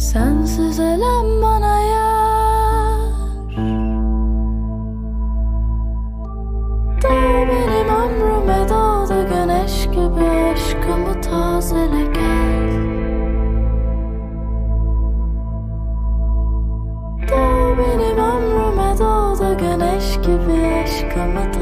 Sensiz elem bana yar. Doğ benim ömrüme doğdu güneş gibi Aşkımı tazele gel Doğ benim ömrüme doğdu güneş gibi Aşkımı tazele